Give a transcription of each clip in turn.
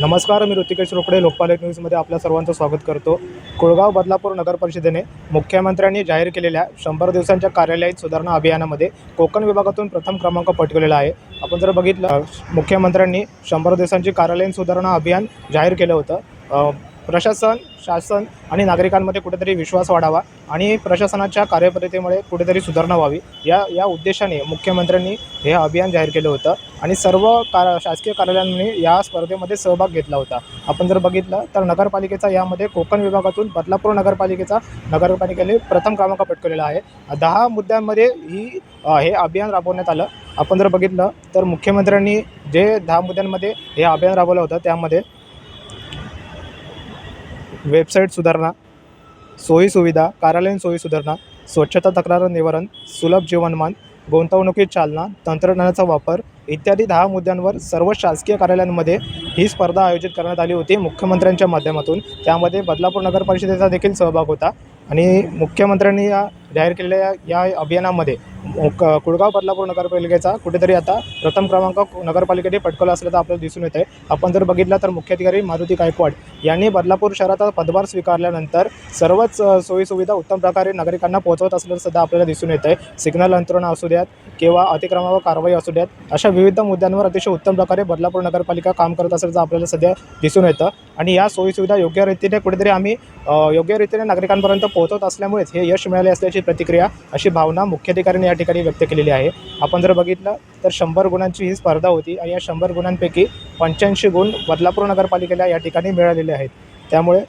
नमस्कार मी ऋतिकेश रोकडे लोकपालक न्यूजमध्ये आपल्या सर्वांचं स्वागत करतो. कुळगाव बदलापूर नगर परिषदेने मुख्यमंत्र्यांनी जाहीर केलेल्या शंभर दिवसांच्या कार्यालयीन सुधारणा अभियानामध्ये कोकण विभागातून प्रथम क्रमांक पटकवलेला आहे. आपण जर बघितलं मुख्यमंत्र्यांनी शंभर दिवसांची कार्यालयीन सुधारणा अभियान जाहीर केलं होतं. प्रशासन शासन आणि नागरिकांमध्ये कुठेतरी विश्वास वाढावा आणि प्रशासनाच्या कार्यपद्धतीमुळे कुठेतरी सुधारणा व्हावी. या या उद्देशाने मुख्यमंत्र्यांनी हे अभियान जाहीर केलं होतं आणि सर्व का शासकीय कार्यालयांनी या स्पर्धेमध्ये सहभाग घेतला होता. आपण जर बघितलं तर नगरपालिकेचा यामध्ये कोकण विभागातून बदलापूर नगरपालिकेचा नगरपालिकेने प्रथम क्रमांक पटकवलेला आहे. दहा मुद्द्यांमध्ये ही हे अभियान राबवण्यात आलं. आपण जर बघितलं तर मुख्यमंत्र्यांनी जे दहा मुद्द्यांमध्ये हे अभियान राबवलं होतं त्यामध्ये वेबसाईट सुधारणा सोयीसुविधा कार्यालयीन सोयी सुधारणा स्वच्छता तक्रार निवारण सुलभ जीवनमान गुंतवणुकीत चालना तंत्रज्ञानाचा वापर इत्यादी दहा मुद्द्यांवर सर्व शासकीय कार्यालयांमध्ये ही स्पर्धा आयोजित करण्यात आली होती. मुख्यमंत्र्यांच्या माध्यमातून त्यामध्ये बदलापूर नगर परिषदेचा देखील सहभाग होता आणि मुख्यमंत्र्यांनी या जाहीर केलेल्या या अभियानामध्ये क- कुळगाव बदलापूर नगरपालिकेचा कुठेतरी आता प्रथम क्रमांक नगरपालिकेने पटकवला असल्याचं आपल्याला दिसून येत आहे आपण जर बघितलं तर मुख्याधिकारी मारुती गायकवाड यांनी बदलापूर शहराचा पदभार स्वीकारल्यानंतर सर्वच सोयीसुविधा उत्तम प्रकारे नागरिकांना पोहोचवत असल्याचं सुद्धा आपल्याला दिसून येत आहे सिग्नल यंत्रणा असू द्यात किंवा अतिक्रमावर कारवाई असू द्यात अशा विविध मुद्द्यांवर अतिशय उत्तम प्रकारे बदलापूर नगरपालिका काम करत असल्याचं आपल्याला सध्या दिसून येतं. आणि या सोयीसुविधा योग्य रीतीने कुठेतरी आम्ही योग्य रीतीने नागरिकांपर्यंत पोहोचवत असल्यामुळेच हे यश मिळाले असल्याची प्रतिक्रिया अशी भावना मुख्याधिकाऱ्यांनी या ठिकाणी व्यक्त केलेली आहे. आपण जर बघितलं तर शंभर गुणांची ही स्पर्धा होती आणि या शंभर गुणांपैकी पंच्याऐंशी गुण बदलापूर नगरपालिकेला या ठिकाणी मिळालेले आहेत. त्यामुळे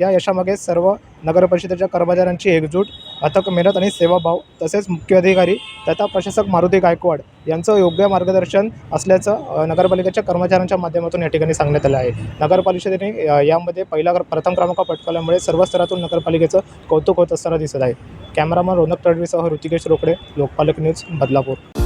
या यशामागे सर्व नगरपरिषदेच्या कर्मचाऱ्यांची एकजूट अथक मेहनत आणि सेवाभाव तसेच मुख्य अधिकारी तथा प्रशासक मारुती गायकवाड यांचं योग्य मार्गदर्शन असल्याचं नगरपालिकेच्या कर्मचाऱ्यांच्या माध्यमातून या ठिकाणी सांगण्यात आलं आहे. नगरपरिषदेने यामध्ये पहिला प्रथम क्रमांक पटकावल्यामुळे सर्व स्तरातून नगरपालिकेचं कौतुक होत असताना दिसत आहे. कॅमेरामन रोनक तडवीसह ऋतिकेश रोकडे लोकपालक न्यूज बदलापूर.